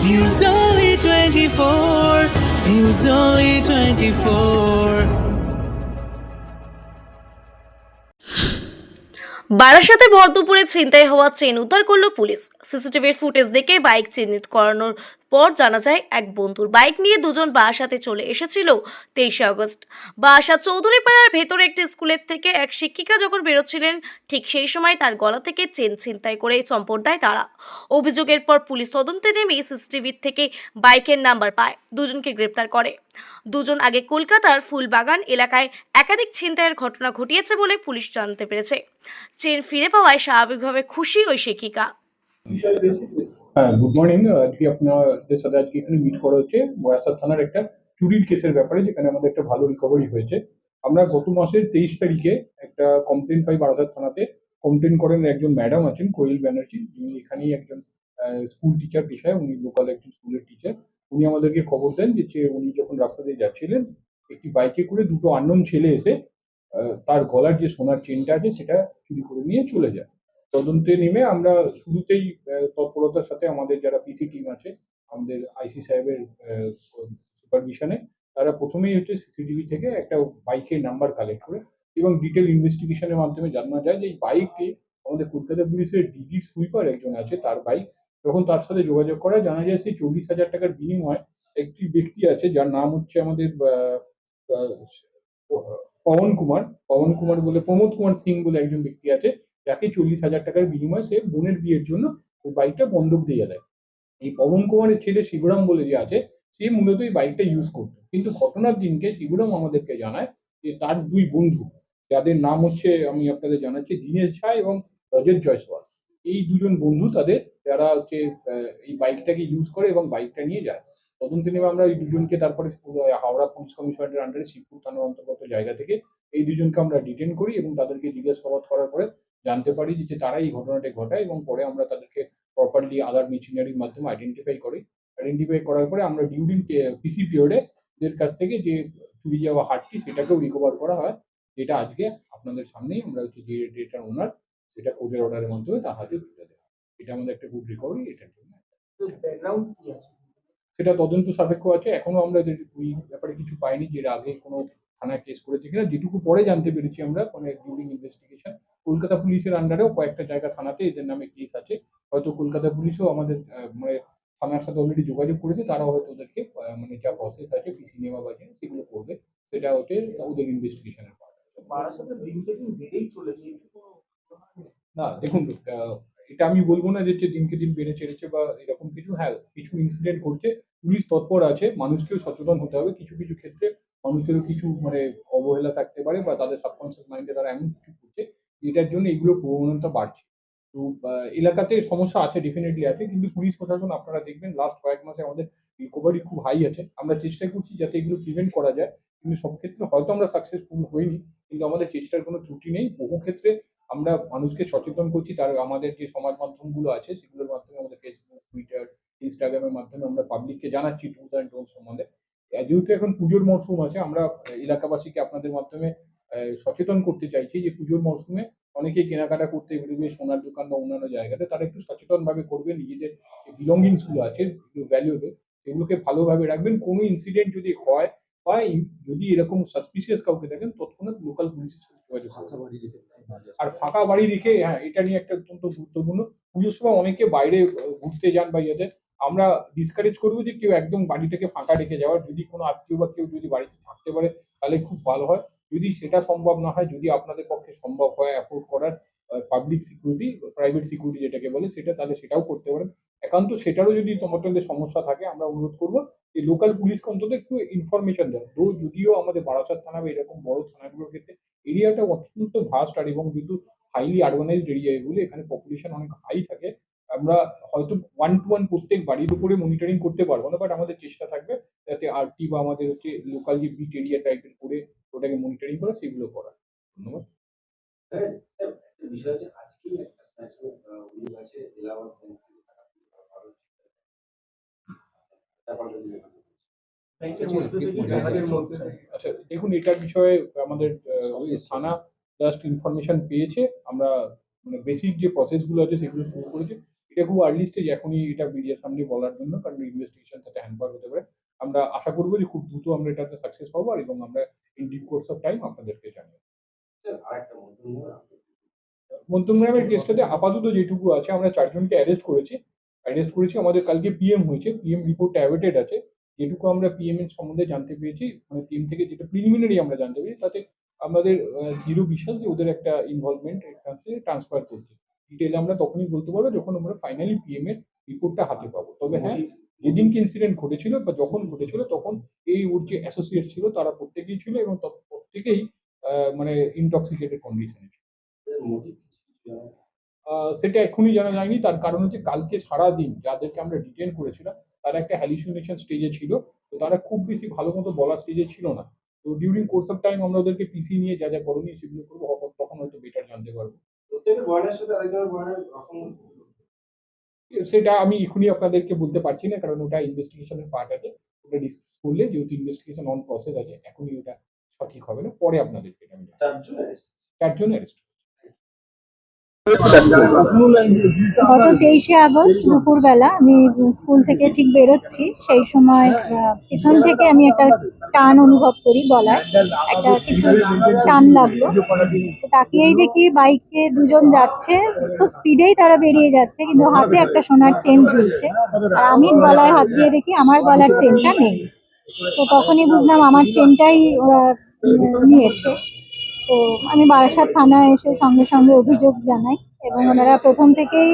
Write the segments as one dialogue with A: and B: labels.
A: News Only 24. News Only 24.
B: বারাসাতে ভর দুপুরে ছিনতাই হওয়া চেন উদ্ধার করল পুলিশ সিসিটিভির ফুটেজ দেখে বাইক চিহ্নিত করানোর পর জানা যায়, এক বন্ধুর বাইক নিয়ে দুজন বারাসাতে চলে এসেছিল তেইশে আগস্ট। চৌধুরী পাড়ার ভেতরে একটি স্কুলের থেকে এক শিক্ষিকা যখন বেরোচ্ছিলেন, ঠিক সেই সময় তার গলা থেকে চেন ছিনতাই করে চম্পট দেয় তারা অভিযোগের পর পুলিশ তদন্তে নেমে সিসিটিভির থেকে বাইকের নাম্বার পায়, দুজনকে গ্রেপ্তার করে। দুজন আগে কলকাতার ফুলবাগান এলাকায় একাধিক ছিনতাইয়ের ঘটনা ঘটিয়েছে বলে পুলিশ জানতে পেরেছে। চেন ফিরে পাওয়ায় স্বাভাবিকভাবে খুশি ওই শিক্ষিকা।
C: হ্যাঁ গুড মর্নিং আজকে আপনাদের সাথে আজকে এখানে মিট করা হচ্ছে বয়াসার থানার একটা চুরির কেসের ব্যাপারে, যেখানে আমাদের একটা ভালো রিকভারি হয়েছে। আমরা গত মাসের তেইশ তারিখে একটা কমপ্লেন পাই বারাসাত থানাতে। কমপ্লেন করেন একজন ম্যাডাম আছেন, কোয়েল ব্যানার্জি, যিনি এখানেই একজন স্কুল টিচার পেশায়, উনি লোকাল একজন স্কুলের টিচার উনি আমাদেরকে খবর দেন যে উনি যখন রাস্তা দিয়ে যাচ্ছিলেন, একটি বাইকে করে দুটো আননোন ছেলে এসে তার গলার যে সোনার চেনটা আছে, সেটা চুরি করে নিয়ে চলে যায়। তদন্তে নেমে আমরা শুরুতেই তৎপরতার সাথে আমাদের যারা পিসি টিম আছে, আমাদের আইসি সাহেবের সুপারভিশনে তারা প্রথমেই হচ্ছে সিসিটিভি থেকে একটা বাইকের নাম্বার কালেক্ট করে এবং ডিটেল ইনভেস্টিগেশনের মাধ্যমে জানা যায় যে এই বাইকটি আমাদের কলকাতা পুলিশের ডিজি সুইপার একজন আছে, তার বাইক তখন তার সাথে যোগাযোগ করা, জানা যায় সেই চল্লিশ হাজার টাকার বিনিময়ে একটি ব্যক্তি আছে, যার নাম হচ্ছে আমাদের পবন কুমার পবন কুমার বলে, প্রমোদ কুমার সিং বলে একজন ব্যক্তি আছে যাকে চল্লিশ হাজার টাকার বিনিময়ে সে বোনের বিয়ের জন্য ওই বাইকটা বন্ধক দিয়ে দেয়। এই পবন কুমারের ছেলে শিবরাম বলে যে আছে, সে মূলত এই বাইকটা ইউজ করতো। কিন্তু ঘটনার দিনকে শিবরাম আমাদেরকে জানায় যে তার দুই বন্ধু, যাদের নাম হচ্ছে, আমি আপনাদের জানাচ্ছি, দীনেশ ঝা এবং রজত জয়সওয়াল। এই দুজন বন্ধু তাদের, যারা হচ্ছে এই বাইকটাকে ইউজ করে এবং বাইকটা নিয়ে যায়। তদন্তে নেমে আমরা এই দুজনকে তারপরে হাওড়া পুলিশ কমিশনারের আন্ডারে শিবপুর থানার অন্তর্গত জায়গা থেকে এই দুজনকে আমরা ডিটেন করি এবং তাদেরকে জিজ্ঞাসাবাদ করার পরে জানতে পারি যে তারা এই ঘটনাটি ঘটায় এবং পরে আমরা তাদেরকে প্রপারলি আদার মেশিনারির মাধ্যমে আইডেন্টিফাই করি। আইডেন্টিফাই করার পরে আমরা ডিউরিং পিসি পিরিয়ডে এদের কাছ থেকে যে চুরি যাওয়া হাটটি সেটাকেও রিকভার করা হয়। যেটা আজকে আপনাদের সামনেই আমরা হচ্ছে যে ডেটার ওনার সেটা কোর্টের অর্ডারের মাধ্যমে তার হাতে তুলে দেওয়া। এটা আমাদের একটা গুড রিকভারি এটার জন্য
D: আছে?
C: সেটা তদন্ত সাপেক্ষ আছে। এখনও আমরা যে ওই ব্যাপারে কিছু পাইনি যে এর আগে কোনো থানায় কেস করেছে কিনা যেটুকু পরে জানতে পেরেছি আমরা মানে ডিউরিং ইনভেস্টিগেশন কলকাতা পুলিশের আন্ডারেও কয়েকটা জায়গা থানাতে এদের নামে কেস আছে। হয়তো কলকাতা পুলিশও আমাদের মানে থানার সাথে অলরেডি যোগাযোগ করেছে তারাও হয়তো ওদেরকে মানে যা প্রসেস আছে পিসি নেওয়া বা সেগুলো করবে। সেটা হচ্ছে ওদের ইনভেস্টিগেশনের পার্ট
D: কোনো?
C: না দেখুন এটা আমি বলব না যে দিনকে দিন বেড়ে চলেছে বা এরকম কিছু হ্যাঁ কিছু ইনসিডেন্ট ঘটছে পুলিশ তৎপর আছে মানুষকেও সচেতন হতে হবে কিছু কিছু ক্ষেত্রে মানুষেরও কিছু মানে অবহেলা থাকতে পারে বা তাদের সাবকনসিয়াস মাইন্ডে তারা এমন কিছু করছে যেটার জন্য এগুলো প্রবণতা বাড়ছে। তো এলাকাতে সমস্যা আছে ডেফিনেটলি আছে, কিন্তু পুলিশ প্রশাসন আপনারা দেখবেন লাস্ট কয়েক মাসে আমাদের রিকভারি খুব হাই আছে। আমরা চেষ্টা করছি যাতে এগুলো প্রিভেন্ট করা যায়, কিন্তু সব ক্ষেত্রে হয়তো আমরা সাকসেসফুল হইনি, কিন্তু আমাদের চেষ্টার কোনো ত্রুটি নেই। বহু ক্ষেত্রে আমরা মানুষকে সচেতন করছি, তার আমাদের যে সমাজ মাধ্যমগুলো আছে, সেগুলোর মাধ্যমে আমাদের ফেসবুক টুইটার ইনস্টাগ্রামের মাধ্যমে আমরা পাবলিককে জানাচ্ছি টুজ অ্যান্ড টোন সম্বন্ধে। যেহেতু এখন পুজোর মরশুম আছে আমরা এলাকাবাসীকে আপনাদের মাধ্যমে সচেতন করতে চাইছি যে পুজোর মরশুমে অনেকেই কেনাকাটা করতে বেরোবে সোনার দোকান বা অন্যান্য জায়গাতে তারা একটু সচেতন ভাবে করবে নিজেদের যে বিলঙ্গিংসগুলো আছে ভ্যালুয়েবল সেগুলোকে ভালোভাবে রাখবেন। কোনো ইনসিডেন্ট যদি হয় বা যদি এরকম সাসপিসিয়াস কাউকে দেখেন তৎক্ষণাৎ লোকাল পুলিশের সাথে যোগাযোগ আর ফাঁকা বাড়ি রেখে হ্যাঁ এটা নিয়ে একটা অত্যন্ত গুরুত্বপূর্ণ। পুজোর সময় অনেকে বাইরে ঘুরতে যান বা ইয়েতে আমরা ডিসকারেজ করব যে কেউ একদম বাড়িটাকে ফাঁকা রেখে যাওয়ার যদি কোনো আত্মীয় বা কেউ যদি বাড়িতে থাকতে পারে, তাহলে খুব ভালো হয়। যদি সেটা সম্ভব না হয়, যদি আপনাদের পক্ষে সম্ভব হয় অ্যাফোর্ড করার পাবলিক সিকিউরিটি প্রাইভেট সিকিউরিটি যেটাকে বলে, সেটা তাহলে সেটাও করতে পারেন। একান্ত সেটারও যদি তোমাদের সমস্যা থাকে, আমরা অনুরোধ করব যে লোকাল পুলিশকে অন্তত একটু ইনফরমেশন দেয় তো যদিও আমাদের বারাসাত থানা বা এরকম বড় থানাগুলোর ক্ষেত্রে এরিয়াটা অত্যন্ত ভাস্ট আর এবং যেহেতু হাইলি আরবানাইজড এরিয়া এগুলো, এখানে পপুলেশন অনেক হাই থাকে। আমরা হয়তো ওয়ান টু ওয়ান প্রত্যেক বাড়ির উপরে মনিটরিং করতে পারব না বাট আমাদের চেষ্টা থাকবে যাতে আরটি বা আমাদের হচ্ছে লোকাল যে বিট এরিয়া টাইপের করে ওটাকে মনিটরিং করা সেগুলো করা। ধন্যবাদ।
E: বিষয় হচ্ছে আজকেই একটা আছে থেকে
C: আচ্ছা দেখুন এটার বিষয়ে আমাদের থানা জাস্ট ইনফরমেশন পেয়েছে আমরা মানে বেসিক যে প্রসেসগুলো আছে সেগুলো শুরু করেছি। এটা খুব আর্লি স্টেজ এখনই এটা মিডিয়ার সামনে বলার জন্য কারণ ইনভেস্টিগেশন তাতে হ্যান্ডবার হতে পারে। আমরা আশা করব যে খুব দ্রুত আমরা এটাতে সাকসেস পাবো আর এবং আমরা in deep course of time আপনাদেরকে জানাব মন্তগ্রামের কেসটাতে আপাতত যেটুকু আছে আমরা চারজনকে অ্যারেস্ট করেছি। অ্যারেস্ট করেছি আমাদের কালকে পিএম হয়েছে পিএম রিপোর্টটা অ্যাভেটেড আছে। যেটুকু আমরা পিএম এর সম্বন্ধে জানতে পেরেছি মানে পিএম থেকে যেটা প্রিলিমিনারি আমরা জানতে পেরেছি তাতে আমাদের দৃঢ় বিশ্বাস যে ওদের একটা ইনভলভমেন্ট এখানে ট্রান্সফার করছে। ডিটেলে আমরা তখনই বলতে পারব যখন আমরা ফাইনালি পিএম এর রিপোর্টটা হাতে পাবো। তবে হ্যাঁ যেদিনকে ইনসিডেন্ট ঘটেছিল বা যখন ঘটেছিল তখন এই ওর যে অ্যাসোসিয়েট ছিল তারা প্রত্যেকেই ছিল এবং প্রত্যেকেই মানে ইনটক্সিকেটেড কন্ডিশনে ছিল। সেটা এখনই জানা যায়নি। তার কারণ হচ্ছে কালকে সারাদিন যাদেরকে আমরা ডিটেন করেছিলাম তারা একটা হ্যালিসিনেশন স্টেজে ছিল। তো তারা খুব বেশি ভালো মতো বলার স্টেজে ছিল না। তো ডিউরিং কোর্স অফ টাইম আমরা ওদেরকে পিসি নিয়ে যা যা করণীয় সেগুলো করব তখন হয়তো বেটার জানতে পারব।
E: প্রত্যেকের বয়ানের সাথে আরেকজনের বয়ানের অসঙ্গতি
C: সেটা আমি এখনই আপনাদেরকে বলতে পারছি না কারণ ওটা ইনভেস্টিগেশনের পার্ট আছে ওটা ডিসকাস করলে যেহেতু ইনভেস্টিগেশন অন প্রসেস আছে এখনই ওটা সঠিক হবে না পরে আপনাদেরকে আমি।
E: চারজন
C: অ্যারেস্ট
F: গত তেইশে আগস্ট দুপুরবেলা আমি স্কুল থেকে ঠিক বেরোচ্ছি। সেই সময় পিছন থেকে আমি একটা টান অনুভব করি গলায়। একটা কিছু টান লাগল। তাকিয়েই দেখি বাইকে দুজন যাচ্ছে। খুব স্পিডেই তারা বেরিয়ে যাচ্ছে, কিন্তু হাতে একটা সোনার চেন ঝুলছে। আর আমি গলায় হাত দিয়ে দেখি আমার গলার চেনটা নেই। তো তখনই বুঝলাম আমার চেনটাই নিয়েছে। তো আমি বারাসাত থানায় এসে সঙ্গে সঙ্গে অভিযোগ জানাই এবং ওনারা প্রথম থেকেই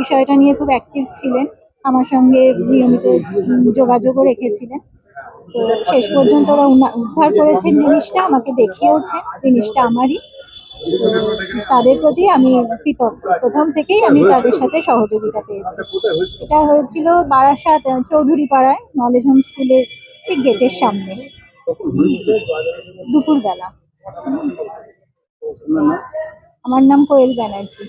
F: বিষয়টা নিয়ে খুব অ্যাক্টিভ ছিলেন। আমার সঙ্গে নিয়মিত যোগাযোগও রেখেছিলেন। তো শেষ পর্যন্ত ওরা উদ্ধার করেছেন জিনিসটা আমাকে দেখিয়েওছে জিনিসটা আমারই। তাদের প্রতি আমি কৃতজ্ঞ। প্রথম থেকেই আমি তাদের সাথে সহযোগিতা পেয়েছি। এটা হয়েছিল বারাসাত চৌধুরী পাড়ায় নলেজ হোম স্কুলের ঠিক গেটের সামনে। দুপুরবেলা। আমার নাম কোয়েল ব্যানার্জি।